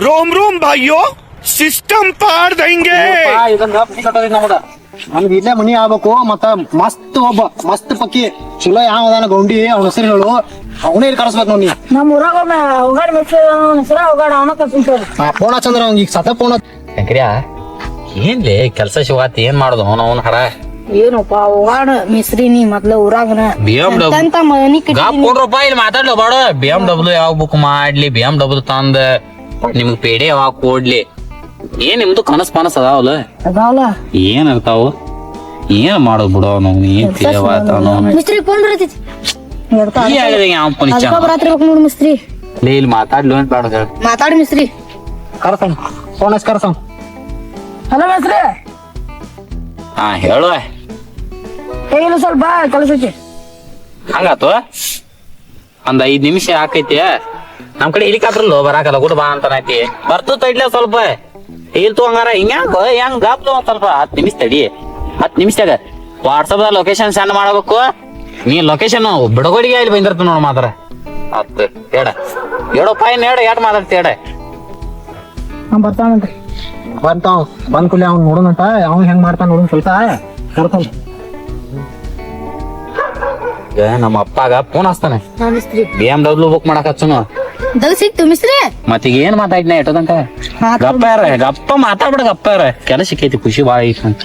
रोम रोम भाइयों सिस्टम पार देंगे ಇದನ್ನ ಕಟ್ಟೋದಿ ನಮಗ ನಮ್ಗೆ ಇಲ್ಲೇ ಮನಿ ಆಗ್ಬೇಕು ಮತ್ತ ಮಸ್ತ್ ಒಬ್ಬ ಮಸ್ತ್ ಪಕ್ಕಿ ಚಲೋ ಯಾವ ಅದಾನ ಗೌಂಡಿ ಅವ್ನ ಹೆಸರು ಹೇಳು ಅವನೇ ಇಲ್ಲಿ ಕರ್ಸ್ಬೇಕು ನೋಡಿ ನಮ್ಮ ಊರಾಗ ಒಮ್ಮೆ ಹೋಗಾಡ್ ಮಿಕ್ಸ್ ಹೆಸರ ಹೋಗಾಡ ಅವನ ಕರ್ಸಿಂತೇವ್ರಿ ಫೋನ್ ಹಚ್ಚಂದ್ರ ಅವ್ನಿಗೆ ಈಗ ಸತ ಫೋನ್ ಶಂಕರ್ಯ ಏನ್ಲಿ ಕೆಲ್ಸ ಶಿವಾತ್ ಏನ್ ಮಾಡೋದು ಅವನ ಅವನ ಹಡ ಏನಪ್ಪ ಹೋಗಾಡ ಮಿಸ್ರಿ ನೀ ಮೊದ್ಲ ಊರಾಗನ BMW. ಎಂತ ಮನಿ ಗಾಪ್ ಕಟ್ಟಿ ಕೊಡ್ರಪ್ಪ ಇಲ್ಲಿ ಮಾತಾಡ್ಲಿ ಬಾಡ ಬಿ ಎಂ ಡಬ್ಲ್ಯೂ ಯಾವ ಬುಕ್ ಮಾಡ್ಲಿ ಬಿ ಎಂ ಡಬ್ಲ್ಯೂ ತಂದ ನಿಮ್ಗ್ ಪೇಡೆ ಯಾವಾಗ ಕೊಡ್ಲಿ? ಏನ್ ನಿಮ್ದು ಕನಸ್ ಪನಸ್ ಅದಾವಲ್ಲ? ಅದಾವಲ್ಲ. ಏನ್ ಇರ್ತಾವ? ಏನ್ ಮಾಡೋದ್ ಬಿಡು ಅವನು? ಏನ್ ತಿಳಿಯವಾತಾನು ಮಿಸ್ತ್ರಿ ಫೋನ್ ಬರತೈತಿ. ಯಾವ ಪುನಿಚ ನೋಡ್ ಮಿಸ್ತ್ರಿ. ಲೇ ಇಲ್ಲಿ ಮಾತಾಡ್ಲಿ ಅಂತ ಬೇಡ ಮಾತಾಡಿ ಮಿಸ್ತ್ರಿ. ಕರ್ಸಂ ಫೋನ್ ಹಚ್ಚಿ ಕರ್ಸಂ ಹಲೋ ಮಿಸ್ತ್ರಿ. ಹಾ ಹೇಳುವ ಸ್ವಲ್ಪ ಬಾ ಕಳ್ಸೈತಿ. ಹಂಗಾತು? ಒಂದ್ ಐದ್ ನಿಮಿಷ ಆಕೈತಿ ನಮ್ ಕಡೆ ಹೆಲಿಕಾಪ್ಟರ್ ಬರಾಕಲ್ಲ ಗುಡ್ ಬಾ ಅಂತ ಐತಿ. ಬರ್ತು ತಡ್ಲ ಸ್ವಲ್ಪ. ಇಲ್ ಹಂಗಾರ ಹಿಂಗ್ಯಾಂಗ ಹೆಂಗ್ ಗಾಪ್ಲು ಒಂದ್ ಸ್ವಲ್ಪ. ಹತ್ ನಿಮಿಷ ತಡಿ. ಹತ್ ನಿಮಿಷದಾಗ. ವಾಟ್ಸಪ್ ದಾಗ ಲೊಕೇಶನ್ ಸೆಂಡ್ ಮಾಡಬೇಕು. ನೀ ಲೊಕೇಶನ್ ಬಿಡಗೋಡಿಗೆ ಇಲ್ಲಿ ಬಂದಿರ್ತ ನೋಡ ಮಾತ್ರ. ಹತ್ ಎಡ. ಏಳಪ್ಪ ಪೈನ್ ಎಡ ಎಟ್ ಮಾತಾಡ್ತಿ ಎಡ. ಬರ್ತಾನಂತ್ರಿ ಬಂತಾವ್ ಬಂದ್ ಕೂಲಿ ಅವ್ನ್ ನೋಡೋಣಂತ ಅವ್ನ್ ಹೆಂಗ್ ಮಾಡ್ತಾನ ನೋಡೋಣ ಸ್ವಲ್ಪ. ಕರ್ತಾನ ನಮ್ಮ ಅಪ್ಪಾಗ ಫೋನ್ ಹಚ್ತಾನೆ. ಬಿ ಎಂ ಡಬ್ಲ್ಯೂ ಬುಕ್ ಮಾಡಕ್ ಹಚ್ಚನು. ದಗ ಸಿಕ್ತು ಮಿಸ್ತ್ರಿ ಮತ್ತೀಗ ಏನ್ ಮಾತಾಡ್ನ ಎಷ್ಟೋ ತನಕ ಗಪ್ಪ ಯಾರ ಗಪ್ಪ ಮಾತಾಡ್ಬಿಡ ಗಪ್ಪ ಯಾರ ಕೆಲಸ ಸಿಕ್ಕೈತಿ ಖುಷಿ ಭಾಳ ಐತಿ ಅಂತ.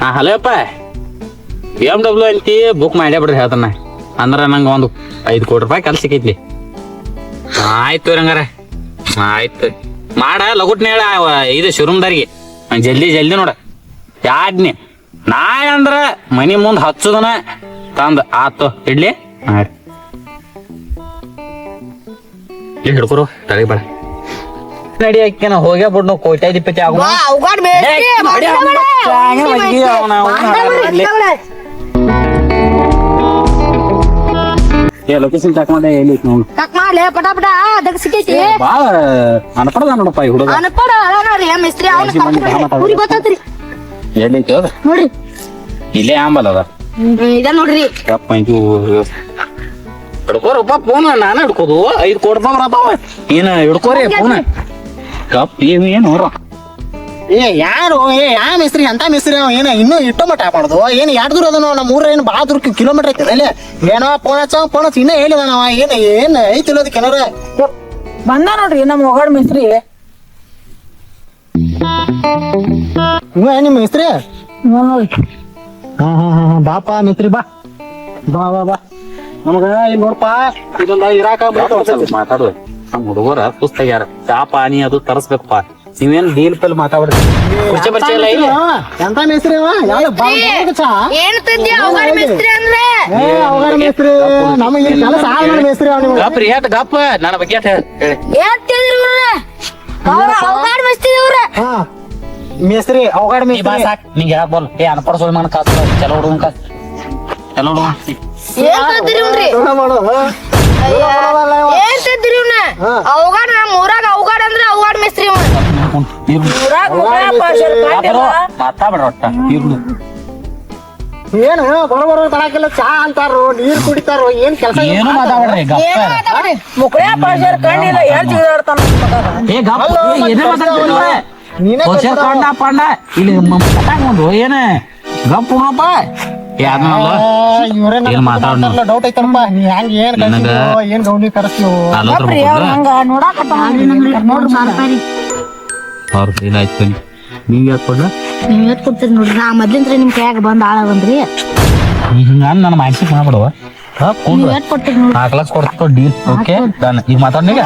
ಹಾ ಹಲೋ ಅಪ್ಪ. ಬಿ ಎಂ ಡಬ್ಲ್ಯೂ ಅಂತಿ ಬುಕ್ ಮಾಡೇ ಬಿಡ್ರಿ ಹೇಳ್ತಾನ ಅಂದ್ರ ನಂಗೆ ಒಂದು ಐದು ಕೋಟಿ ರೂಪಾಯಿ ಕೆಲಸ ಸಿಕ್ಕೈತಿ ಆಯ್ತು ರಂಗಾರ ಆಯ್ತು ಮಾಡ ಲಗುಟ್ನ ಹೇಳ ಇದು ಶೋರೂಮ್ದಾರಿಗೆ. ಜಲ್ದಿ ಜಲ್ದಿ ನೋಡ. ಯಾಡ್ನಿ ನಾಳೆ ಅಂದ್ರ ಮನಿ ಮುಂದ್ ಹಚ್ಚುದನ ತಂದ ಆತು ಇಡ್ಲಿ? ಹಾಂ ಇಲ್ಲಿ ಹಿಡ್ಕೊರು ತಳಿ ಬೇಡ ನಡಿ ಅಕ್ಕೇನ ಹೋಗ್ಯಾ ನಾವು ಕೋಟ್ಯಾಧಿಪತಿ ಆಗು ಏ, ಲೊಕೇಶನ್ ಚೆಕ್ ಮಾಡಿ ಎಲ್ಲಿ ಐತಿ ನೋಡು. ಕಟ್ ಮಾಡ್ಲೆ ಪಟ ಪಟ ಅದಕ್ಕೆ ಸಿಕ್ಕೈತಿ. ಬಾಳ ಅನ್ಪಡದ ನೋಡಪ್ಪ ಈ ಹುಡುಗ. ಅನ್ಪಡ ಅದಾನವ್ರಿ ಮಿಸ್ತ್ರಿ ಅವ್ನ. ಊರಿಗೆ ಗೊತ್ತಾತ್ರಿ ಎಲ್ಲಿ ಐತಿ ನೋಡ್ರಿ. ಇಲ್ಲೇ ಆಂಬಲ್ ಅದ. ಇದ ನೋಡ್ರಿ. ಕಪ್ಪ ಇದು ಹಿಡ್ಕೋರಪ್ಪ ಫೋನ್ ನಾನು ಹಿಡ್ಕೋದು ಐದು ಕೊಡ್ತಾ ಬರತಾವ ಏನ ಹಿಡ್ಕೋರಿ ಫೋನ್ ಕಪ್ ಏನು ಏನು ಹೊರ ಏ ಯಾರು ಏ ಯಾ ಮಿಸ್ತ್ರಿ ಅಂತ ಮಿಸ್ತ್ರಿ ಅವ ಏನ ಇನ್ನೂ ಇಟ್ಟು ಮಟ್ಟ ಮಾಡೋದು ಏನ್ ಎರಡು ದೂರ ಅದನೋ ನಮ್ಮ ಊರ ಏನು ಭಾಳ ದೂರ ಕಿಲೋಮೀಟರ್ ಐತಿ ಅಲ್ಲಿ ಏನೋ ಫೋನ್ ಹಚ್ಚ ಫೋನ್ ಹಚ್ಚ ಇನ್ನೂ ಹೇಳಿದ ನಾವ ಏನ್ ಏನ್ ಐತಿ ಇಲ್ಲೋದಕ್ಕೆ ಏನಾರ ಬಂದ ನೋಡ್ರಿ ನಮ್ಮ ಹೋಗಾಡ್ ಮಿಸ್ತ್ರಿ ಇವ ನಿಮ್ಮ ಮಿಸ್ತ್ರಿ ನೋಡ್ರಿ ಹಾ ಹಾ ಹಾ ಹಾ ಬಾಪ ಮಿಸ್ತ್ರಿ ಬಾ ಬಾ ಬಾ ಬಾ ನಮಗ ಇಲ್ಲಿ ನೋಡಪ್ಪ ಇದೊಂದ ಇರಾಕ ಮಾತಾಡು? ನಮ್ಮ ಹುಡುಗರ ಸುಸ್ತಾಗ್ಯಾರ ಚಾ ಪಾನಿ ಅದು ತರಸ್ಬೇಕಪ್ಪ. ನೀವೇನ್ ಡೀಲ್ ಪಲ್ ಮಾತಾಡ್ರಿ? ಕುರ್ಚಿ ಪರಿಚಯ ಇಲ್ಲ. ಇಲ್ಲಿ ಎಂತ ಮಿಸ್ತ್ರಿ ಅವ? ಯಾವ ಬಾ ಚಾ. ಏನ್ ತಂದಿ ಹೋಗಾಡ್ ಮಿಸ್ತ್ರಿ ಅಂದ್ರೆ? ಏ ಅವಗಾರ ಮೇಸ್ತ್ರಿ. ನಮಗೆ ಕೆಲಸ ಆಗ ಮೇಸ್ತ್ರಿ ಅವ್ನು ಗಪ್ ರೀ ಹೇಳ್ತ ಗಪ್ಪ. ನನ್ನ ಬಗ್ಗೆ ಹೇಳ್. ಏನ್ ತಿಳಿದ್ರಿ ಅವ್ರ ಮಿಸ್ತ್ರಿ ಇವ್ರ. ಹಾ. ಮೇಸ್ತ್ರಿ ಅವಗಾರ ಬಾ ಮೇಸ್ತ್ರಿ. ಸಾಕ್ ನಿಂಗೆ ಹೇಳಕ್ ಬೋಲ್ ಏ ಅನ್ಪಡ ಸೋಳಿ ಮನ ಕಾಸು ಚಲೋ ಹುಡುಗನ್ ಕಾಸು. ಚಲೋ ಹುಡುಗ ಏನ್. ಏನ್. ಅವಗಾಡ್ ಊರಾಗ ಅವಗಾಡ್ ಅಂದ್ರೆ ಅವಗಾಡ್ ಮಿಸ್ತ್ರಿ ಇವ್ನ. ಊರಾಗ ಮಾತಾಡ್ಬೇಡ ಒಟ್ಟ ಇರ್ಲು. ಏನು ಬಡ ಬಡ ತಡಕಿಲ್ಲ ಚಾ ಅಂತಾರೋ ನೀರ್ ಕುಡಿತಾರೋ ಏನ್ ಕೆಲಸ ಏನು ಮಾತಾಡ್ರಿ ಗಪ್ಪ. ಮುಕ್ಳ್ಯಾ ಪಾಶರ್ ಕಣ್ಣಿಲ್ಲ ಏನ್ ತಿಗಾಡ್ತಾನ ಏ ಗಪ್ಪ. ಏನೇ ಮಾತಾಡ್ತಿಲ್ಲ ನೀನೇ ಹೊಸ ಪಾಂಡ ಪಾಂಡ. ಇಲ್ಲಿ ಒಂದು ಏನ? ಡೌಟ್ ನೀ ಹೆಂಗ್ ಏನ್ ಕರೆಸ್ತೀವೋ ಹಂಗ ನೋಡಾಕತ್ತ ನೋಡ್ರಿ ನೀವ್ ಯಾಕೆ ನೀವ್ ಕೊಡ್ತೀರಿ ನಾ ಮೊದ್ಲಿಂತ್ರ ನಿಮ್ ಕೈಯಾಗ ಬಂದ್ ಆಳ ಬಂದ್ರಿ. ಹಿಂಗ ನನ್ನ ಮನ್ಸಿಗೆ ಮಾಡ್ಬಿಡುವ ಲಕ್ಷ ಕೊಡ್ತೀವಿ ಡೀಲ್ ಓಕೆ ಡನ್ ಈಗ ಮಾತಾಡ್ನೀಗ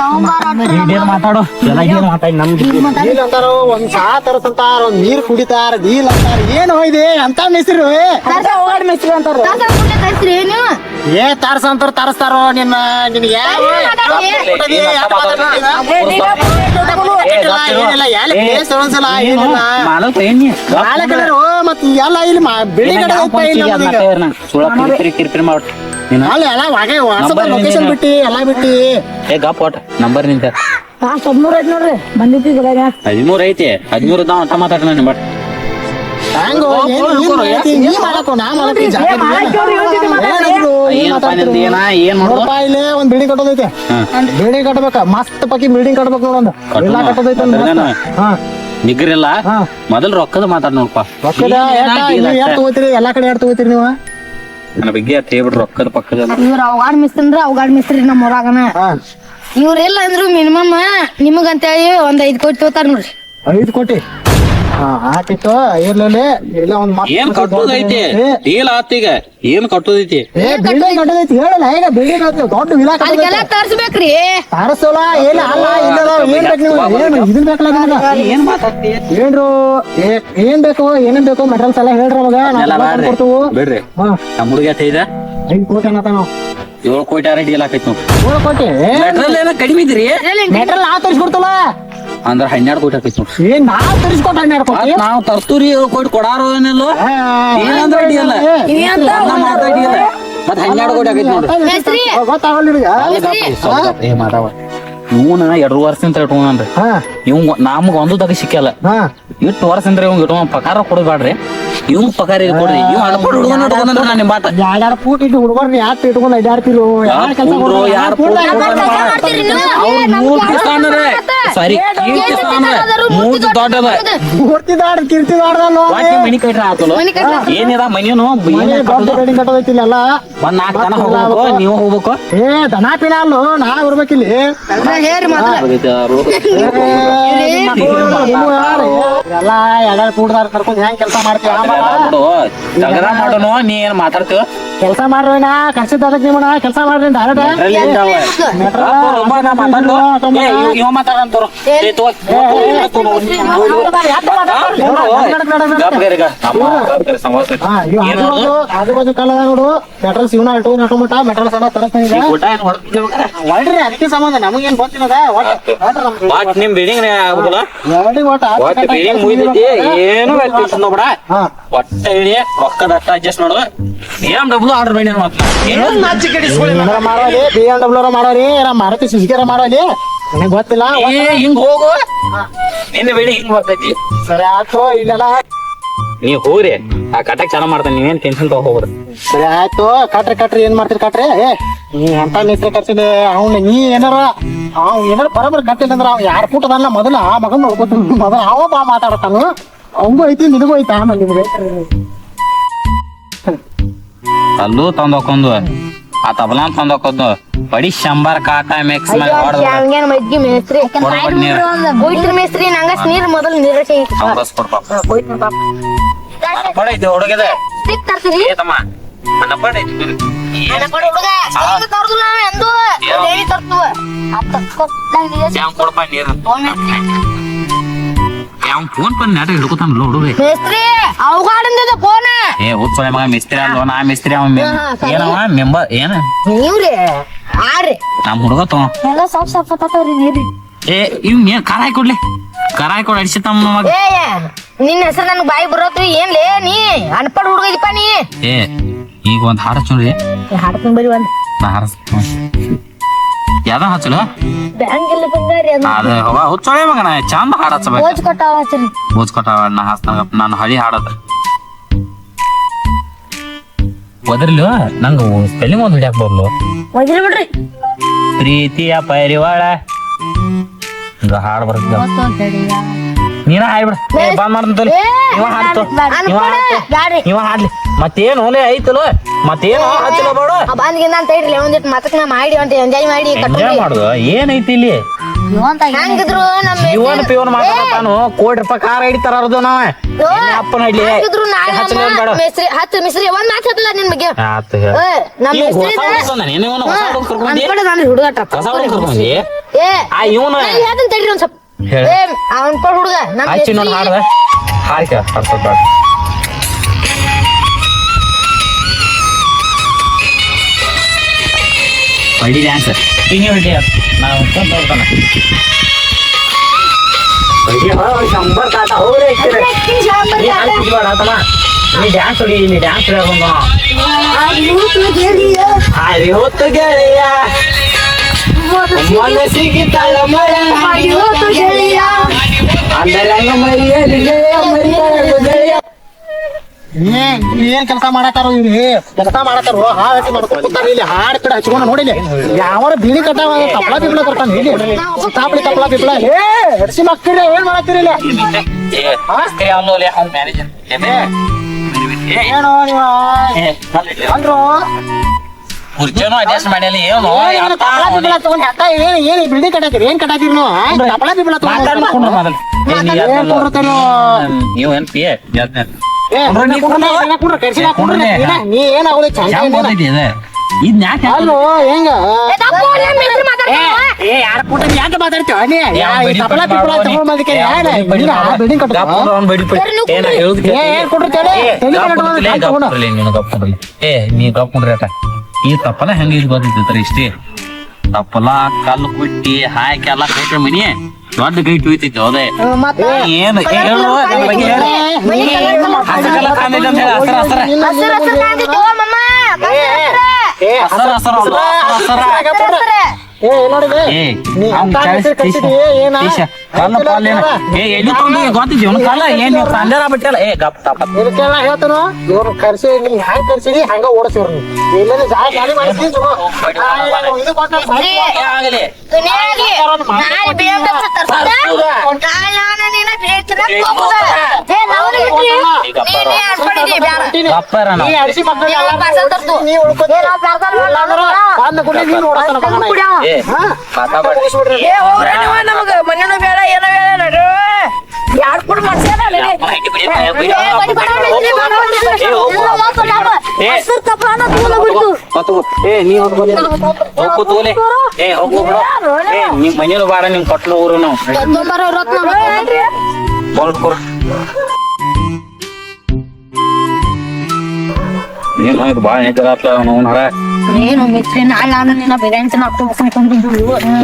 ಈ ಡೀಲ್ ಮಾತಾಡು ಎಲ್ಲ ಏನ್ ಮಾತಾಡಿ ನಮ್ಗೆ. ಡೀಲ್ ಅಂತಾರ ಒಂದ್ ಸಾ ತರಸಂತಾರ ಒಂದ್ ನೀರ್ ಕುಡಿತಾರ ಡೀಲ್ ಅಂತಾರ ಏನ್ ಹೋಯ್ದೆ? ಅಂತ ಮಿಸ್ರಿ ಅಂತಾರ. ಏ ತಾರಸ ಅಂತಾರ ತರಸ್ತಾರೋ ನಿನ್ನ ನಿನ್ಗೆ ಎಲ್ಲಿ ಇಲ್ಲಿ ಬೆಳಿಗ್ಗೆ ಕಿರಿಕಿರಿ ಕಿರಿಕಿರಿ ಮಾಡ್ ನೀನು? ಅಲ್ಲ ಎಲ್ಲ ಹಾಗೆ ವಾಟ್ಸಪ್ ನಂಬರ್ ಲೊಕೇಶನ್. ಬಿಟ್ಟಿ ಎಲ್ಲ ಬಿಟ್ಟಿ. ಏ ಗಪ್ ಒಟ್ಟ ನಂಬರ್ ನಿಂತ ಲಾಸ್ಟ್ ಹದ್ಮೂರ್ ಐತ್ ನೋಡ್ರಿ. ಬಂದಿದ್ದಿ ಗಿಡ ಹದಿಮೂರ್ ಐತಿ ಹದಿಮೂರು ಇದ್ದಾವ ಅಂತ ಮಾತಾಡ ನಾನು ಬಟ್? ನೀ ನಾ ಒಂದ್ ಬಿಲ್ಡಿಂಗ್ ಕಟ್ಟೋದೈತೆ. ಬಿಲ್ಡಿಂಗ್ ಕಟ್ಟಬೇಕ ಮಸ್ತ್ ಪಕ್ಕಿ ಬಿಲ್ಡಿಂಗ್ ಕಟ್ಟಬೇಕ ನೋಡೊಂದು. ಎಲ್ಲ ಕಟ್ಟೋದೈತೆ ನಿಗ್ರಿಲ್ಲ. ಮೊದಲ್ ರೊಕ್ಕದ ಮಾತಾಡ್ ನೋಡಪ್ಪ ರೊಕ್ಕದ ಎಲ್ಲಾ ಕಡೆ ಯಾರು ತಗೋತೀರಿ ನೀವು? ನನ್ನ ಬಗ್ಗೆ ಅಟ್ ಹೇಳ್ಬಿಡ್ರಿ ರೊಕ್ಕದ ಪಕ್ಕದ ಇವ್ರ ಅವಗಾಡ್ ಮಿಸ್ತ್ರಿ ಅಂದ್ರ ಅವಗಾಡ್ ಮಿಸ್ತ್ರಿ ನಮ್ಮ ಊರಾಗನ. ಹಾ. ಇವ್ರೆಲ್ಲ ಅಂದ್ರು ಮಿನಿಮಮ್ ನಿಮಗಂತೇಳಿ ಒಂದ್ ಐದ್ ಕೋಟಿ ತಗೋತಾರ ನೋಡ್ರಿ. ಐದು ಕೋಟಿ? ಹಾ ಹಾಕಿತ್ತು. ಇರ್ಲಿ ಇಲ್ಲ ಒಂದ್ ಮಸ್ತ್ ಏನ್ ಕಟ್ಟೋದೈತಿ ಡೀಲ್ ಆತೀಗ ಏನ್ ಕಟ್ಟೋದೈತಿ ಏ ಬಿಲ್ಡಿಂಗ್ ಕಟ್ಟೋದೈತಿ ಹೇಳಲ್ಲ ಈಗ ಬಿಲ್ಡಿಂಗ್ ಕಟ್ಟೋದು ದೊಡ್ಡ ವಿಲಾ ಅದಕ್ಕೆಲ್ಲ ತರ್ಸ್ಬೇಕ್ರಿ. ತರಸೋಲ ಏನ ಅಲ್ಲ ಇಲ್ಲ ಏನ್ ಬೇಕು ನೀವು ಏನು ಇದನ್ ಬೇಕಲ್ಲ ನಿಮ್ಗೆ? ಏನ್ ಮಾತಾಡ್ತಿ? ಏನ್ರು ಏ- ಏನ್ ಬೇಕು ಏನೇನ್ ಬೇಕು ಮೆಟೀರಿಯಲ್ಸ್ ಎಲ್ಲ ಹೇಳ್ರಿ ಅವಾಗ. ನಾವು ಕೊಡ್ತೀವಿ ಬಿಡ್ರಿ. ಹಾ. ನಮ್ಮ ಹುಡುಗ ಇದೆ. ಐದು ಕೋಟಿ ಅನ್ನತ್ತ ನಾವು ಏಳು ಕೋಟಿ ಆರ ಡೀಲ್ ಹಾಕೈತಿ ನೋಡ್ರಿ ಏಳು ಕೋಟಿ? ಮೆಟ್ರಲ್ ಏನ ಕಡಿಮೆ ಇದ್ರಿ ಮೆಟ್ರಲ್ ಆ ತರಿಸ್ಕೊಡ್ತಲ್ಲ ಅಂದ್ರ ಹನ್ನೆರಡು ಕೋಟಿ ಹಾಕೈತಿ ತರಿಸ್ಕೊಟ್ಟ ಹನ್ನೆರಡು ಕೋಟಿ? ನಾವ್ ತರ್ತೂರಿ ಕೋಟಿ ಕೊಡಾರೋ ಏನಿಲ್ಲ? ಏನಂದ್ರ ಮತ್ ಹನ್ನೆರಡು ಕೋಟಿ ಆಕೈತಿ ನೋಡ್ರಿ ಗೊತ್ತಾಗಲ್ಲ ಏ ಮಾತಾವ ಇವನ ಎರಡು ವರ್ಷದಿಂದ ಇಟ್ಕೊಂಡ್ರಿ ಹಾ. ಇವ್ ನಮ್ಗ ಒಂದು ತಗ ಸಿಕ್ಕಲ್ಲ ಹಾ. ಇಟ್ಟು ವರ್ಷ ಅಂದ್ರೆ ಇವ್ ಇಟ್ಟು ಪಕಾರ ಕೊಡಬೇಡ್ರಿ ಇವ್ ಪಕಾರ ಇಲ್ಲಿ ಕೊಡ್ರಿ. ಇವ್ ಅನ್ಪಡ್ ಹುಡುಗನ ನಾನು ಮಾತ ಯಾರ್ಯಾರ ಫೂಟ್ ಇಟ್ಟು ಹುಡುಗರ್ನ ಯಾಕೆ ಇಟ್ಕೊಂಡು ಅಡ್ಡಾಡ್ತಿರು ಯಾರ ಕೆಲಸ ಯಾರ್? ಸರಿ ಕೀರ್ತಿ ಮೂರ್ತಿ ದೊಡ್ಡದ. ಮೂರ್ತಿದಾಡ್ ಕಿರ್ತಿದಾಡ್ದಲ್ಲ ವಾಟಿ ಮನಿ ಕಟ್ರ ಆತಲ್ಲ. ಏನಿದ? ಮನೇನು ಮನೆ ದೊಡ್ಡ ಬಿಲ್ಡಿಂಗ್ ಕಟ್ಟೋದೈತಿ ಇಲ್ಲೆಲ್ಲ? ಒಂದ್ ನಾಲ್ಕು ಜನ ಹೋಗ್ಬೇಕು ನೀವು ಹೋಗ್ಬೇಕು. ಏ ದನ ಪಿನ ಅಲ್ಲೋ? ನಾ ಬರ್ಬೇಕಿಲ್ಲಿ ಹೇಳ್ರಿ ಮೊದ್ಲ. ಎಲ್ಲ ಎರಡ್ ಕೂಡದಾರ ಕರ್ಕೊಂಡ್ ಹೆಂಗ್ ಕೆಲಸ ಮಾಡ್ತೀವಿ ಮಾಡೋನು ನೀ ಏನ್ ಮಾತಾಡ್ತೀವ ಕೆಲಸ ಮಾಡ್ರಿ ಕಷ್ಟ ಅದಕ್ಕೆ ನೀವು ಕೆಲಸ ಮಾಡ್ರಿ ನೋಡು ಮೆಟ್ರಲ್ಸ್ ಇವನ ಇಟ್ಟು ನಟು ಮಟ ಸಣ್ಣ ಒಳ್ರಿ ಅದಕ್ಕೆ ಸಂಬಂಧ ನಮಗೇನ್ ನಿಮ್ ಬಿಲ್ಡಿಂಗ್ ಮುಗಿದೈತಿ ಏನು ನೋಡ್ಬೇಡ ಹಾ ಒಟ್ಟ ಇಡಿ ರೊಕ್ಕದ ಅಷ್ಟ ಅಡ್ಜಸ್ಟ್ ಮಾಡು ಆರ್ಡರ್ ಮಾಡಿ ಮಾತ್ರ ಏನಾರ ಮಾಡೋರಿ ಬಿ ಎಂ ಡಬ್ಲ್ಯೂ ಮಾಡೋರಿ ಏನಾರ ಮಾರುತಿ ಸುಜುಕಿರ ಮಾಡೋರಿ ನನಗೆ ಗೊತ್ತಿಲ್ಲ? ಏ ಹಿಂಗ್ ಹೋಗು. ನಿನ್ನ ಬೆಳಿ ಹಿಂಗ್ ಬರ್ತೈತಿ. ಸರಿ ಆಯ್ತು ಇಲ್ಲೆಲ್ಲ ನೀ ಹೋಗ್ರಿ. ಆ ಕಟಕ್ ಚೆನ್ನಾಗ್ ಮಾಡ್ತಾನೆ ನೀವೇನ್ ಟೆನ್ಷನ್ ತಗೋಗ್ರಿ ಸರಿ ಆಯ್ತು ಕಟ್ರಿ ಕಟ್ರಿ ಏನ್ ಮಾಡ್ತೀರಿ ಕಟ್ರಿ? ಏ ನೀ ಅಂತ ನಿದ್ರೆ ಕಟ್ಸಿದೆ ಅವ್ನ ನೀ ಏನಾರ ಅವ್ ಏನಾರ ಬರಬರ್ ಕಟ್ಟಿಲ್ಲ ಅಂದ್ರ ಅವ್ ಯಾರ ಪುಟ್ಟದಲ್ಲ ಮೊದಲ? ಆ ಮಗನ್ ನೋಡ್ಕೊತ ಮೊದಲ. ಅವ ಬಾ ಮಾತಾಡತಾನು ಅವಂಗೂ ಐತಿ ನಿನಗೂ ಐತಿ? ಆಮೇಲೆ ನಿಮ್ಗೆ ಅಲ್ಲೂ ತಂದ್ ಹಾಕೊಂಡು ಆ ತಬಲಾ ತಂದ್ ಬಡಿ ಶಂಬರ್ ಕಾಟ ಮಿಕ್ಸ್ ಮಾಡಿ ನೀರ್. ಯಾವ ಫೋನ್ ಪನ್ ನಾಟ ಹಿಡ್ಕೊತಾನಲ್ಲ ಹುಡುಗ ಮೇಸ್ತ್ರಿ ಅವಗಾಡಿಂದ ಫೋನ್ ಏ ಹುಚ್ಚೊಳೆ ಮಗ ಮಿಸ್ತ್ರಿ ಅಲ್ಲ ನಾ ಮಿಸ್ತ್ರಿ ಅವ ಏನವ? ಮೆಂಬರ್ ಏನ? ನೀವ್ರಿ? ಆರ್ರಿ ನಮ್ ಹುಡುಗ ತಗೋ. ಎಲ್ಲ ಸಾಫ್ ಸಾಫ್ ತತ್ತವ್ರಿ ನೀರಿ ಏ ಇವ್ ಏನ್ ಖಾರ ಹಾಕೊಡ್ಲಿ ಖಾರ ಹಾಕೊಡ್ ಅಡಿಸಿ ತಮ್ಮ ಮಗ. ನಿನ್ನ ಹೆಸರು ನನ್ಗೆ ಬಾಯಿ ಬರೋತ್ರಿ ಏನ್ಲೇ ನೀ? ಅನ್ಪಡ್ ಹುಡುಗ ಇದಪ್ಪ ನೀ. ಏ ಈಗ ಒಂದ್ ಹಾಡ ಹಚ್ಚೋಣ್ರಿ ಹಾಡ್ತೀನಿ ಬರಿ ಒಂದ್. ಹಾರ ಯಾವ್ದ ಹಚ್ಚಲ? ಬ್ಯಾಂಕ್ ಎಲ್ಲ ಬಂಗಾರಿ ಅದು. ಅದ ಹವ ಹುಚ್ಚೊಳೆ ಮಗ ನಾ ಚಂದ ಹಾಡ ಹಚ್ಚಬೇಕು ಕೋಚ್ ಕೊಟ್ಟಾವ ಹಚ್ರಿ ಬೋಜ್ ಕೊಟ್ಟಾವ ನಾ ಹಾಸ್ತಾನ ನಾನು ಹಳಿ ಹಾಡದ. ಒದ್ರಲು ನಂಗ ಸ್ಪೆಲ್ಲಿಂಗ್ ಒಂದ್ ಹಿಡಿಯಾಕ ಬರ್ಲು. ಬಿಡ್ರಿ. ಪ್ರೀತಿಯ ಪರಿವಾಳ. ಈಗ ಹಾಡ್ ಬರ್ತದ ನೀನ ಹಾಡ್ಬಿಡ. ಬಂದ್ ಏ, ಇವ ಹಾಡ್ತು. ಇವ ಹಾಡ್ಲಿ. ಮತ್ತೇನು ಹೊಲೆ ಐತಲ್ಲ ಮತ್ತೇನು ಹಚ್ಚಲ ಬೇಡ? ಬಂದ್ಗಿಂದ ಅಂತ ಹೇಳ್ರಿ ಒಂದಿಟ್ಟು ಮಾತಕ್ ನಾ ಮಾಡಿ ಅಂತ ಎಂಜಾಯ್ ಮಾಡಿ ಎಂಜಾಯ್ ಮಾಡುದು? ಏನೈತಿ ಇಲ್ಲಿ? ಹೆಂಗಿದ್ರು ನಮ್ಮ ಇವನ್ ಪಿವನ್ ಮಾತಾಡತಾನು ಕೋಟಿ ರೂಪಾಯಿ ಕಾರ್ ಹಿಡಿತಾರ ಅರ್ದು ನಾವ. ಅಪ್ಪನ ಇಲ್ಲಿ ಹಂಗಿದ್ರು ಹತ್ತು ಒಂದ್ ಮಾತು ನಿನ್ ಬಗ್ಗೆ ಏ, ನಮ್ಮ ಆ ಇವನ ನಾನು ಹೇಳ್ತೀನಿ ತಡ್ರಿ ಒಂದ್ ಸ್ವಲ್ಪ. ಹೇಳ. ಏ ಅನ್ಪಡ್ ಹುಡುಗ ನಮ್ಮ ಹಾಡ್ಸೋದ್ ಬೇಡ ಬಡಿ ಡ್ಯಾನ್ಸ್ ಹಿಂಗೆ ಬಿಡಿ ನಾವು ಕೊಂತ ಹೋಗ್ತಾನೆ ಬಡಿ ಹೋ, ಶಂಬರ್ ಕಾಟ ಹೋಗ್ರಿ ಐತಿರಿ. ನೀ ಹಾಡ್ ಕುಡ್ಬೇಡ ಆತಮ್ಮ. ನೀ ಡ್ಯಾನ್ಸ್ ಹೊಡಿ ನೀ ಡ್ಯಾನ್ಸ್ ಹೇಳ್ಕೊಂಡ ಹಾರಿ ಹೊತ್ತು ಗೆಳೆಯ ಮನಸ್ಸಿಗೆ ತಳಮಳ ಅಂದರೆ ಹಂಗ ಮರಿಯಲಿ ಗೆಳೆಯ ಮರಿಬಾರದು ಗೆಳೆಯ ಏನ್ ಏನ್ ಕೆಲಸ ಮಾಡತ್ತಾರೋ ಇಲ್ಲಿ? ಕೆಲಸ ಮಾಡತ್ತಾರೋ ಹಾಡ್ ಹಚ್ಚಿ ಮಾಡ್ಕೊತಾರ ಇಲ್ಲಿ. ಹಾಡ್ ಕಡೆ ಹಚ್ಕೊಂಡು ನೋಡಿಲಿ ಯಾವ ಬೀಳಿ ಕಟ್ಟಾವ ತಪ್ಪಳ ಬಿಬ್ಳ ಕೊಡ್ತಾನೆ ಇಲ್ಲಿ. ತಾಪಳಿ ತಪ್ಪಳ ಬಿಬ್ಳ ಏ ಹಡ್ಸಿ ಮಕ್ಕಳ ಏನ್ ಮಾಡತ್ತೀರಿ ಇಲ್ಲಿ? ಏನೋ ನೀವ? ಅಂದ್ರು? ಕುರ್ಚೇನು ಅಡ್ಜಸ್ಟ್ ಮಾಡಲಿ ಏನು? ಅಕ್ಕ ಏನ್ ಕಟ್ಟಾಕಿರಿ? ಕಟ್ಟಾಕಿರಿ ನೀವು? ಮಾತಾಡ್ಕೊಂಡು? ನೀವು. ಪಿ ಏ, ನೀ ಏನ್ ಆಗೋದು ಚಂದ ಏನಿಲ್ಲ. ಇದ್? ಯಾಕೆ ಅಲ್ಲೋ ಹೆಂಗ? ಈ ತಪ್ಪನ ಹೆಂಗ ಇದು ಗೊತ್ತಿರ್ತಾರೆ ಇಷ್ಟೇ? ತಪ್ಪಲ ಕಲ್ಲು ಕುಟ್ಟಿ ಹಾಕಿ ಎಲ್ಲ ಕಟ್ಟಿ ಮನಿ. ದೊಡ್ಡ ಕೈ ತುಯ್ತೈತಿ ಅದೇ. ಏನು ಹೇಳು ಅದ್ರ ಬಗ್ಗೆ ಹಸಿರು ಅಂತ ಹಸ್ರ ಹಸ್ರ. ಹಸ್ರ್ ಹಸ್ರ್ ಹಸ್ರ ಹಸ್ರ ಏ ಏ ಅವ್ನ್ ಏನ? ಕಲ್ಲು ಏ ಎಲ್ಲಿ ತಂದು ಗೊತ್ತಿದ್ದಿ ಅವ್ನ ಕಾಲ ಏನ್ ನೀವು ಸಂಜಾರ ಬಿಟ್ಟಲ್ಲ ಏ ಗಪ್ ತಪ್ಪ. ಇದಕ್ಕೆಲ್ಲ ಹೇಳ್ತಾನು ಇವ್ರು ಕರ್ಸಿ ನೀ ಹ್ಯಾಂಗ್ ಕರ್ಸಿದಿ ಹಂಗ ಓಡಿಸಿವ್ರು ನೀವು ಇಲ್ಲೇನೆ ಜಾಗ ಖಾಲಿ ಮಾಡಿಸ್ತೀನಿ ಚಲೋ ಆ, ಇದು ಕೊಟ್ಟ ಆಗಲಿ. ಬೇಡ. ನಿಮ್ ಮನೇನು ಬಾರ ನಿಮ್ ಕೊಟ್ಲು ಊರು ನಾವು ಇದು ಅವ್ನು ಹೊರ ಏನು ನಾಳೆ ನಾನು ನಿನ್ನ ಬಿರಿಯಾನಿ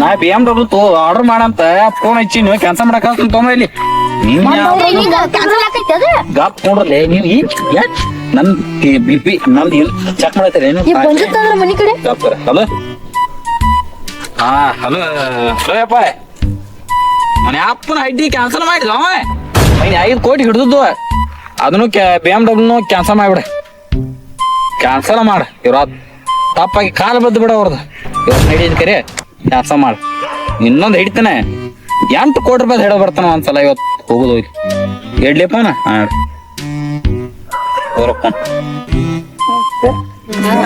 ನಾ ಬಿ ಎಂ ಡಬ್ಲ್ಯೂ ತೋ ಆರ್ಡರ್ ಮಾಡಂತ. ಫೋನ್ ಹಚ್ಚಿ ನೀವು ಕ್ಯಾನ್ಸಲ್ ಮಾಡಕ್ ತೊಂಬ ಇಲ್ಲಿ. ಗಾಪ್ ನೋಡ್ರಲ್ಲ ನೀವು ಈ ನನ್ ಬಿ ಪಿ ನಂದು ಚೆಕ್ ಮಾಡತ್ತೀರಿ ಏನು? ಮನಿ ಕಡೆ? ಹಲೋ? ಹಾ ಹಲೋ ಹಲೋ ಯಪ್ಪ ಮನೆ ಅಪ್ಪನ ಹಡ್ಡಿ ಕ್ಯಾನ್ಸಲ್ ಮಾಡಿದ ಅವ. ಐದು ಕೋಟಿ ಹಿಡಿದದ್ದು. ಅದನ್ನು ಬಿ ಎಂ ಡಬ್ಲ್ಯೂನು ಕ್ಯಾನ್ಸಲ್ ಮಾಡಿಬಿಡ. ಕ್ಯಾನ್ಸಲ್ ಮಾಡ. ಇವ್ರ ತಪ್ಪಾಗಿ ಕಾಲು ಬದ್ದು ಬಿಡ ಅವ್ರದ್ದು ಇವತ್ತು ಹಿಡಿದ ಕರೆ ಕ್ಯಾನ್ಸಲ್ ಮಾಡ. ಇನ್ನೊಂದು ಹಿಡಿತಾನೆ. ಎಂಟು ಕೋಟಿ ರೂಪಾಯಿ ಹಿಡ ಬರ್ತಾನ ಒಂದ್ಸಲ ಇವತ್ತು. ಹೋಗುದು ಇಲ್ಲಿ ಎಡ್ಲಿಪ್ಪನ ಹಾ. ಹೋರಪ್ಪ ನಂಗ್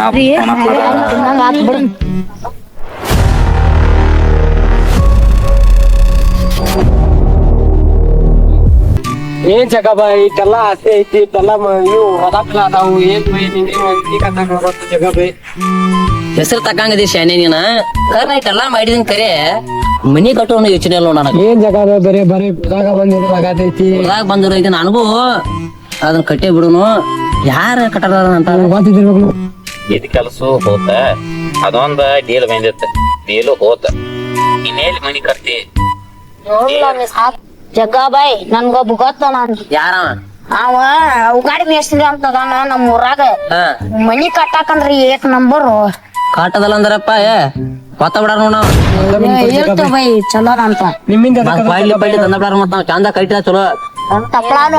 ಏನ್ ಜಗ ಬಾ ಇಟ್ಟೆಲ್ಲ ಆಸೆ ಐತಿ ಇಟ್ಟೆಲ್ಲ ಇವು ಹೊದಾಕ್ಲ ಅದಾವು. ಏನ್ ಬೈ ಜಗ ಬೈ ಹೆಸರು ತಕ್ಕಂಗದಿ ಶಾನೆ ನೀನ? ಕರ್ನ ಇಟ್ಟೆಲ್ಲ ಮಾಡಿದನ್ ಕರೆ. ಮನಿ ಕಟ್ಟೋಣ ಯೋಚನೆ ಇಲ್ಲ ನನಗೆ. ಏನ್ ಜಗ ಬೈ ಬರೀ ಬರೀ ಜಾಗ ಬಂದಿರೋ ಆಗತೈತಿ ನನಗೂ ಅದನ್ನ ಕಟ್ಟೇ ಬಿಡೋನು. ಯಾರ ಕಟ್ಟದ ಅಂತ ಗೊತ್ತಿರ್ಬೇಕು ಇದ್ ಕೆಲಸ ಹೋತ ಅದೊಂದ ಡೀಲ್ ಬಂದಿತ್ತ. ಡೀಲು ಹೋತ. ಇನ್ನೇಲಿ ಮನಿ ಕಟ್ತಿ? ಜಗ್ಗಾಬಾಯ್ ನನ್ಗೊಬ್ಬ ಗೊತ್ತ ನಾನು ಯಾರ ಅವ? ಉಗಾಡಿ ಮೇಸ್ತ್ರಿ ಅಂತ ಅದಾನ ನಮ್ಮ ಊರಾಗ ಮನಿ ಕಟ್ಟಾಕಂದ್ರ ಏಕ್ ನಂಬರ್. ಕಾಟದಲ್ಲ ಅಂದ್ರಪ್ಪ ಏ. ಗೊತ್ತ ಬಿಡ ನೋಡ ಹೇಳ್ತ ಬೈ ಚಲೋ ಅಂತ ನಿಮ್ಮಿಂದ ಬಾಯ್ಲಿ ಬೈಲಿ ತಂದ ಬಿಡಾರ ಮತ್ತ ನಾವ್ ಚಂದ ಕಟ್ಟಿದ ಚಲೋ. ತಪ್ಪಲಾನು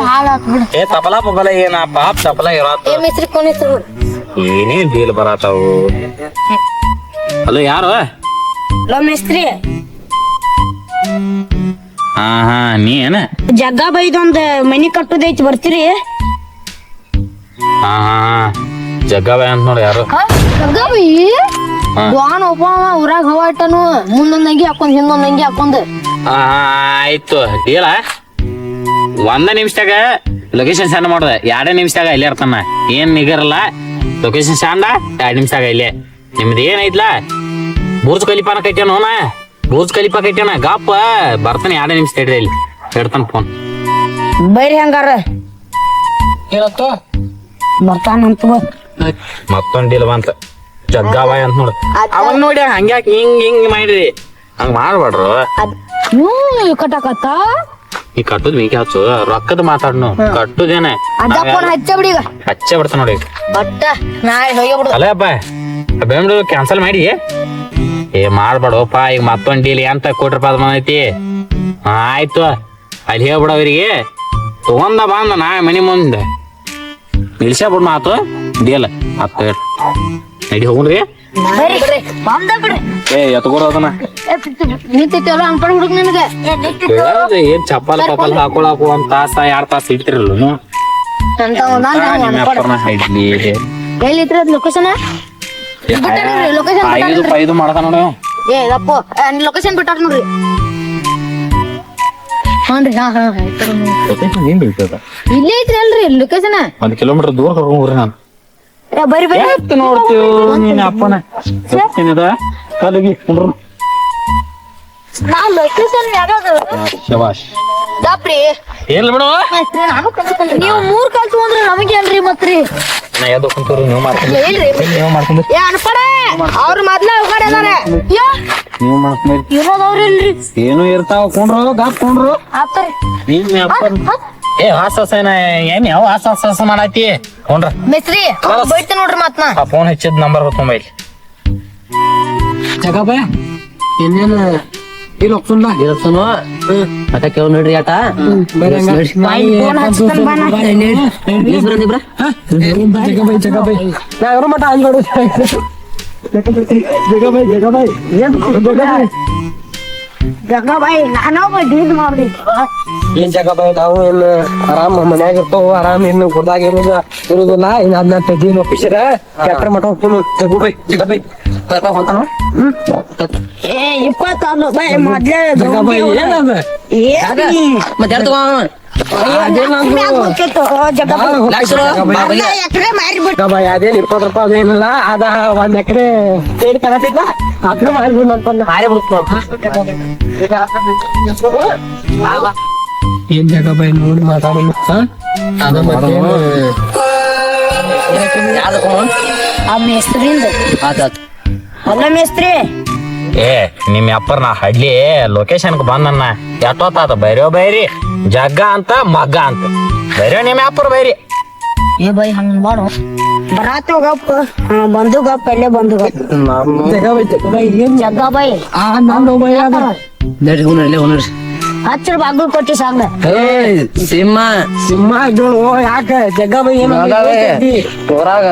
ಏ ತಪಲ ಪಬಲ ಏನ ಪಾಪ್ ತಪಲ ಇರಾತ. ಏ ಮಿಸ್ರಿ ಕೊನಿಸ್ರು ಏನೇನ್ ಡೀಲ್ ಬರತಾವು ಹಲೋ ಯಾರು? ಲೋ ಮಿಸ್ತ್ರಿ. ಹಾ ಹಾ ನೀ ಏನ? ಜಗ್ಗ ಬೈದೊಂದ್ ಮನಿ ಕಟ್ಟುದೈತಿ ಬರ್ತೀರಿ? ಹಾ ಹಾ ಹಾ. ಜಗ್ಗವ ಅಂತ ನೋಡಿ ಯಾರು. ಜಗ್ಗ ಬೈ? ಹಾ. ದ್ವಾನ್ ಒಬ್ಬ ಊರಾಗ ಹವಾಟನು ಮುಂದೊಂದ್ ಅಂಗಿ ಹಾಕೊಂಡ್ ಹಿಂದೊಂದ್ ಅಂಗಿ ಹಾಕೊಂಡ್. ಆ, ಆಯ್ತು ಡೀಲ ಒಂದ ನಿಮಿಷದಾಗ ಲೊಕೇಶನ್ ಸ್ಯಾಂಡ್ ಮಾಡ್ದೆ. ಎರಡೇ ನಿಮಿಷದಾಗ ಇಲ್ಲೇ ಇರ್ತಾನ. ಏನ್ ನಿಗರಲ್ಲ? ಲೊಕೇಶನ್ ಸೆಂಡ ಎರಡ್ ನಿಮಿಷದಾಗ ಇಲ್ಲೇ. ನಿಮ್ದು ಏನೈತ್ಲ ಬೂರ್ಜ್ ಕಲಿಪಾನ ಕಟ್ಯಾನ ಅವನ? ಬೂರ್ಜ್ ಕಲಿಪಾ ಕಟ್ಯಾನ? ಗಾಪ ಬರ್ತಾನೆ ಎರಡೇ ನಿಮಿಷ ತಡ್ರಿ ಇಲ್ಲಿ. ಇಡ್ತಾನ ಫೋನ್ ಬೈರಿ ಹಂಗಾರ? ಏನತ್ತ? ಬರ್ತಾನಂತ ಮತ್ತೊಂದು ಡೀಲ್ ಬಂತ. ಜಗ್ಗಾಬಾಯ್ ಅಂತ ನೋಡು. ಅವನ್ ನೋಡಿ ಹಂಗ ಹಿಂಗ್ ಹಿಂಗ್ ಮಾಡ್ರಿ. ಹಂಗ್ ಮಾಡ್ಬೇಡ್ರು. ಕಟ್ಟಾಕತ್ತ ಈ ಕಟ್ಟುದ್ ಮೀಕೆ ಹಚ್ಚು. ರೊಕ್ಕದ ಮಾತಾಡ್ನು. ಕಟ್ಟುದೇನೆ. ಹಚ್ಚ ಬಿಡ್ತ ನೋಡಿ ಬಟ್ಟ ನಾಳೆ ಹೋಗಿ ಬಿಡು ಅಲ್ಲ ಅಪ್ಪ ಕ್ಯಾನ್ಸಲ್ ಮಾಡಿ. ಏ ಮಾಡ್ಬೇಡಪ್ಪ ಈಗ ಮತ್ತೊಂದು ಡೀಲ್ ಎಂತ ಕೊಟ್ರಪ್ಪ ಅದು ಮನೈತಿ ಆಯ್ತು. ಅಲ್ಲಿ ಹೇಳ್ಬಿಡ ಅವ್ರಿಗೆ. ತಗೊಂಡ ಬಂದ ನಾ ಮನಿ ಮುಂದೆ. ನಿಲ್ಸೇ ಬಿಡ್ ಮಾತು ಡೀಲ್ ಹತ್ತು ನಡಿ ಹೋಗ್ರಿ ಬರ್ರಿ ಬಂದ ಬಿಡ್ರಿ. ಏ ಎತ್ಕೊಡ ಅದನ್ನ. ನಿಂತಿತ್ತಲ್ಲ ಅನ್ಪಡ್ ಹುಡುಗ ನಿನಗೆ? ಹೇಳ್ದೆ, ಏನ್ ಚಪ್ಪಲ್ ಪಪ್ಪಲ್ ಹಾಕೊಳಕು ಒಂದ್ ತಾಸ ಎರಡ್ ತಾಸ ಇಡ್ತಿರಲ್ಲ ಲೊಕೇಶನ್ ಲೊಕೇಶನ್ ಐದು ಐದು ಮಾಡ್ತಾನ ನೋಡು. ಏ ಅಪ್ಪು ಲೊಕೇಶನ್ ಬಿಟ್ಟಾರ ನೋಡ್ರಿ. ಇಲ್ಲೇ ಐತ್ರಿ ಅಲ್ರಿ ಲೊಕೇಶನ್ ಒಂದ್ ಕಿಲೋಮೀಟರ್ ದೂರ ಕರ್ಕೊಂಡ್ ಹೋಗ್ರಿ ನಾನು. ಬರ್ರಿ ಬರ್ರಿ ಎತ್ ನೋಡ್ತೀವಿ ನಿನ್ನ ಅಪ್ಪನ? ಏನಿದ? ಕಲಗಿ ಕುಂಡ್ರು ನಾ ಲೊಕೇಶನ್ ಯಾವ್ದು ದಾಪ್ರಿ. ಏನ್ ಬಿಡು? ನಾನು. ನೀವು ಮೂರ್ ಕಲ್ತು ತಗೊಂಡ್ರಿ ನಮಗೆ ಅಲ್ರಿ ಮತ್ರಿ? ನಾ ಕುಂತವ್ರಿ ನೀವು ಇಲ್ರಿ ನೀವು ಏ ಅನ್ಪಡೆ ಅವ್ರ ಮೊದ್ಲ ಹೋಗಾಡ ಯೋ. ನೀವು ಮಾಡ್ಕೊಂಡ್ರಿ ಇರೋದವ್ರಿಲ್ರಿ ಏನು ಇರ್ತಾವ ಕುಂಡ್ರು ಗಾಪ್ ಕುಂಡ್ರು. ಆತರಿ. ನಿಮ್ಮ ಅಪ್ಪನ್ ಏ ಹಾಸ ಹಸನ ಏನ್ ಯಾವ ಹಾಸ ಹಾಸ ಹಸ ಮಾಡಾತಿ? ಕೊಂಡ್ರ ಮೆಸ್ರಿ ಬೈತ ನೋಡ್ರಿ ಮತ್ನ. ನಾ ಆ ಫೋನ್ ಹಚ್ಚಿದ ನಂಬರ್ ಬರ್ತ ಮೊಬೈಲ್ ಜಗಬ ಇನ್ನೇನು? ಇಲ್ಲ ಒಪ್ಸುಲ್ಲ ಇರತ್ತನು ಅಟ ಕೇಳ ನೋಡ್ರಿ ಆಟ. ಜಗಬೈ ಜಗಬೈ ನಾ. ಇರೋ ಮಟ ಅಂದ್ಬಿಡು ಜಗಬೈ ಜಗಬೈ ಏನ್? ಜಗಬೈ ಜಗ ಬಾಯ್ ನಾನೋ ಡೀಲ್ ಮಾಡ್ರಿ ಏನ್ ಜಗಬೈ ನಾವು ಏನ್ ಆರಾಮ್ ಮನ್ಯಾಗ ಇರ್ತಾವ ಆರಾಮ್ ಇನ್ನು ಗುಡ್ದಾಗ ಇರೋದು ಇರುದಿಲ್ಲ ಇನ್ ಅದನ್ನ ತೆಗೀನು ಆಫೀಸರ ಕ್ಯಾಪ್ಟರ್ ಮಠ ಹೋಗ್ತೀನಿ ಜಗಬೈ ಜಗಬೈ ಹೊಂತಾನ ಏ ಇಪ್ಪತ್ತಾರು ಬಾಯ್ ಮೊದ್ಲೇ ಜಗಬೈ ಏನದ ಮತ್ತೆ ಅದೇನ್ ಇಪ್ಪತ್ತು ರೂಪಾಯಿ ಅದೇನಿಲ್ಲ ಅದ ಒಂದ್ ಎಕರೆ ಸೇರಿ ಕನಸಿಲ್ಲ ಅದ್ರ ಮಾಡ್ಬಿಡ್ ಅನ್ಕೊಂಡ್ ಹಾರಿ ಏನ್ ಜಗಬೈ ನೋಡಿ ಮಾತಾಡೋಣ ಅದ ಮತ್ತೇನು ಆ ಮೇಸ್ತ್ರಿಂದ ಆತಾತ್ ಅಲ್ಲ ಮೇಸ್ತ್ರಿ ಏ ನಿಮ್ಮ ಅಪ್ಪರ್ ನಾ ಹಡ್ಲಿ ಲೊಕೇಶನ್ಗೆ ಬಂದನ್ನ ಎಷ್ಟೊತ್ತಾತ ಬೈರೋ ಬೈರಿ ಜಗ್ಗ ಅಂತ ಮಗ್ಗ ಅಂತ. ಬೈರೋ ನಿಮ್ಮ ಅಪ್ಪರ್ ಬೈರಿ. ಏ ಬೈ ಹಂಗ ಮಾಡು. ಬರಾತ ಗಪ್ಪ ಬಂದು ಗಪ್ಪ ಎಲ್ಲೇ ಬಂದು ಗಪ್ಪ ಜಗ್ಗ ಬೈ? ಆ ನಾನು ಬೈ ಅದ. ಹುನರ್ ಹ್ಞೂ ನಡ್ರಿ ಹಚ್ಚರ ಬಾಗ್ಲು ಕೊಟ್ಟಿ ಸಾಂಗ್ ಸಿಂಹ. ಸಿಂಹ ಯಾಕೆ? ಯಾಕ ಜಗ್ಗಬೈ ಏನು ಹೊರಾಗ.